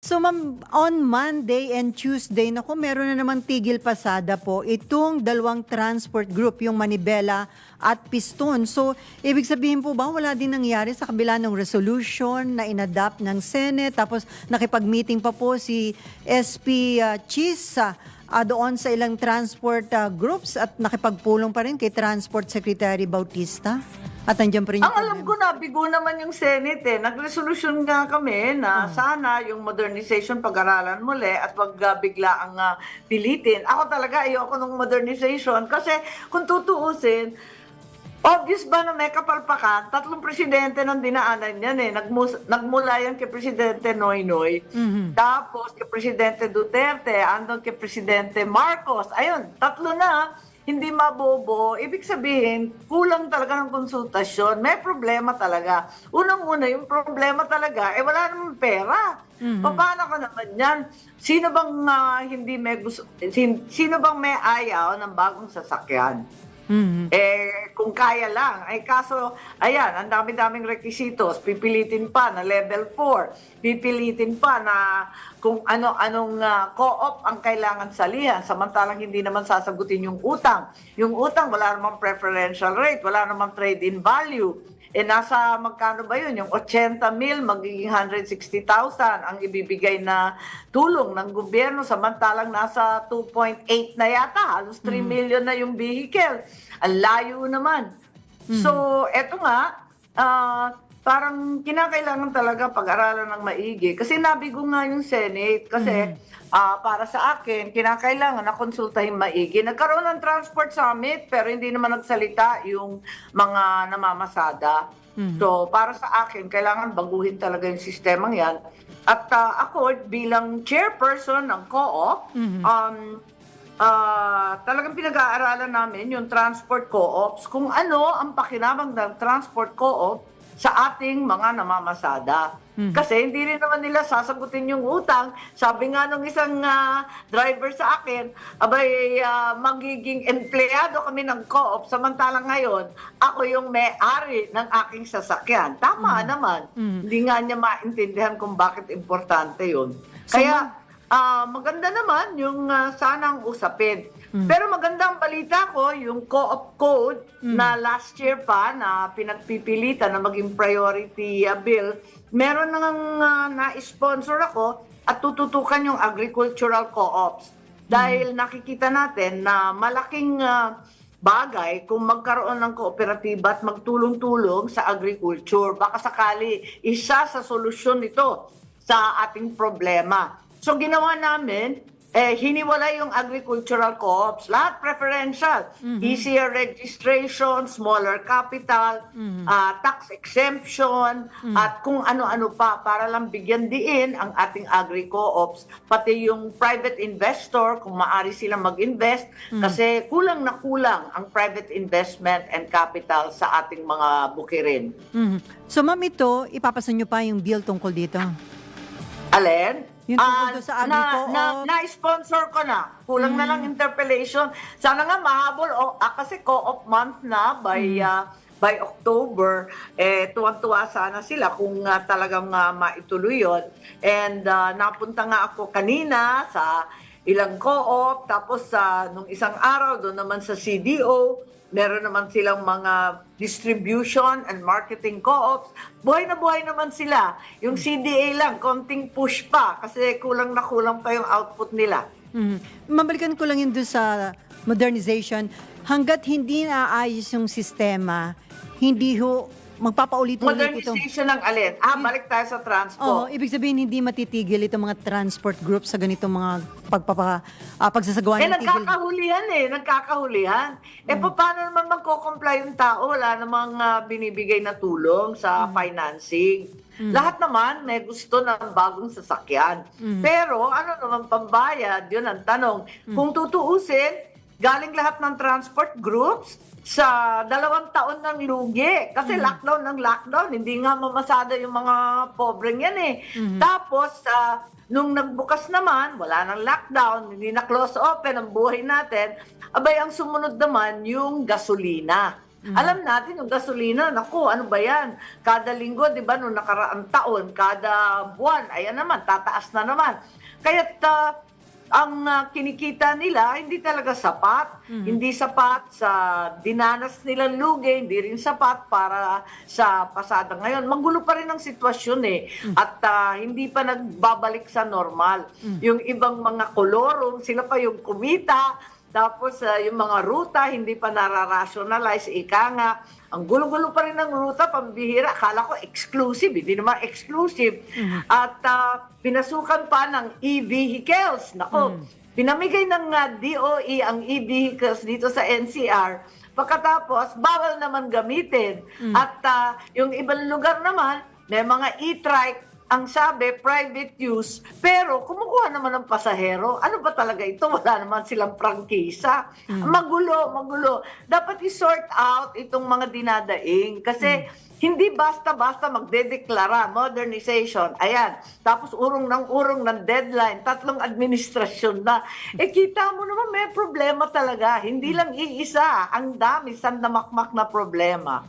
So ma'am, on Monday and Tuesday, naku, meron na naman tigil pasada po itong dalawang transport group, yung Manibela at Piston. So, ibig sabihin po ba, wala din nangyari sa kabila ng resolution na inadapt ng Senate, tapos nakipag-meeting pa po si SP uh, Cheese ah, ah, doon sa ilang transport ah, groups at nakipagpulong pa rin kay Transport Secretary Bautista? At nandiyan pa rin Ang alam ko na, bigo naman yung Senate eh. Nag-resolution nga kami na sana yung modernization pag-aralan muli at wag uh, bigla ang uh, pilitin. Ako talaga ayoko ng modernization kasi kung tutuusin, obvious ba na may kapalpakan? Tatlong presidente ng dinaanan yan eh. Nagmus- nagmula yan kay Presidente Noynoy, tapos kay Presidente Duterte, andon kay Presidente Marcos. Ayun, tatlo na hindi mabobo, ibig sabihin, kulang talaga ng konsultasyon. May problema talaga. Unang-una, yung problema talaga, eh wala namang pera. Paano ka naman yan? Sino bang ah, hindi may gusto, sin- sino bang may ayaw ng bagong sasakyan? Mhm. Eh, kung kaya lang. Ay kaso, ayan, ang dami-daming requisitos. Pipilitin pa na level 4. Pipilitin pa na kung ano-anong ah, co-op ang kailangan salihan. Samantalang hindi naman sasagutin yung utang. Yung utang, wala namang preferential rate, wala namang trade-in value. Eh, nasa magkano ba yun? Yung 80 mil, magiging 160,000 ang ibibigay na tulong ng gobyerno. Samantalang nasa 2.8 na yata. Halos 3 million na yung vehicle. Ang layo naman. So, eto nga, ah, parang kinakailangan talaga pag-aralan ng maigi. Kasi nabigo nga yung Senate. Kasi ah, para sa akin, kinakailangan na konsultahin maigi. Nagkaroon ng transport summit, pero hindi naman nagsalita yung mga namamasada. So, para sa akin, kailangan baguhin talaga yung sistemang yan. At ah, ako, bilang chairperson ng co-op, um, Ah, talagang pinag-aaralan namin yung transport co-ops kung ano ang pakinabang ng transport co-op sa ating mga namamasada. Kasi hindi rin naman nila sasagutin yung utang. Sabi nga nung isang ah, driver sa akin, abay ah, magiging empleyado kami ng co-op samantalang ngayon ako yung may-ari ng aking sasakyan. Tama naman. Hindi nga niya maintindihan kung bakit importante yun. Kaya Ah, maganda naman yung ah, sanang usapin. Pero maganda ang balita ko, yung co-op code na last year pa na pinagpipilitan na maging priority ah, bill, meron nang ah, na-sponsor ako at tututukan yung agricultural co-ops. Dahil nakikita natin na malaking ah, bagay kung magkaroon ng kooperatiba at magtulong-tulong sa agriculture. Baka sakali isa sa solusyon nito sa ating problema. So ginawa namin, eh, hiniwalay yung agricultural co-ops. Lahat preferential. Easier registration, smaller capital, ah, tax exemption, at kung ano-ano pa para lang bigyan diin ang ating agri-co-ops. Pati yung private investor, kung maari silang mag-invest, kasi kulang na kulang ang private investment and capital sa ating mga bukirin. Mhm. So ma'am, ito, ipapasa nyo pa yung bill tungkol dito? Alin? Yung tungkol Ah, doon sa na, agri-co-op. na, na-sponsor ko na. Kulang na Hmm. lang interpellation. Sana nga mahabol. O, ah, kasi co-op month na by Hmm. ah, by October. Eh, tuwan-tuwa sana sila kung ah, talagang ah, maituloy yun. And ah, napunta nga ako kanina sa ilang co-op. Tapos sa nung isang araw, doon naman sa CDO, meron naman silang mga distribution and marketing co-ops. Buhay na buhay naman sila. Yung CDA lang, konting push pa kasi kulang na kulang pa yung output nila. Mhm. Mabalikan ko lang yun doon sa modernization. Hanggat hindi naayos yung sistema, hindi ho magpapaulit-ulit ito. Modernization ng alin? Ah, balik tayo sa Oo, transport. ibig sabihin hindi matitigil itong mga transport groups sa ganitong mga pagpapa, ah, pagsasagawa Eh, ng tigil. nagkakahulihan eh. Nagkakahulihan. Eh, paano naman magko-comply yung tao? Wala namang ah, binibigay na tulong sa financing. Lahat naman may gusto ng bagong sasakyan. Pero ano naman pambayad? Yun ang tanong. Kung tutuusin, galing lahat ng transport groups sa dalawang taon ng lugi. Kasi lockdown ng lockdown, hindi nga mamasada yung mga pobreng yan eh. Tapos, ah, nung nagbukas naman, wala nang lockdown, hindi na close open ang buhay natin, abay ang sumunod naman yung gasolina. Alam natin yung gasolina, naku, ano ba yan? Kada linggo, di ba, nung nakaraang taon, kada buwan, ayan naman, tataas na naman. Kaya ang ah, kinikita nila hindi talaga sapat. Hindi sapat sa dinanas nilang lugi, hindi rin sapat para sa pasada ngayon. Magulo pa rin ang sitwasyon eh. At ah, hindi pa nagbabalik sa normal. Yung ibang mga kolorong, sila pa yung kumita. Tapos ah, yung mga ruta, hindi pa nararationalize. Ika nga, ang gulo-gulo pa rin ng ruta, pambihira. Akala ko exclusive, hindi naman exclusive. At ah, pinasukan pa ng e-vehicles. Nako, pinamigay ng ah, DOE ang e-vehicles dito sa NCR. Pagkatapos, bawal naman gamitin. At ah, yung ibang lugar naman, may mga e-trike, ang sabi, private use, pero kumukuha naman ng pasahero. Ano ba talaga ito? Wala naman silang prangkisa. Magulo, magulo. Dapat i-sort out itong mga dinadaing. Kasi hindi basta-basta magdedeklara, modernization, ayan. Tapos urong ng urong ng deadline, tatlong administrasyon na. Eh kita mo naman may problema talaga. Hindi lang iisa, ang dami, sandamakmak na problema.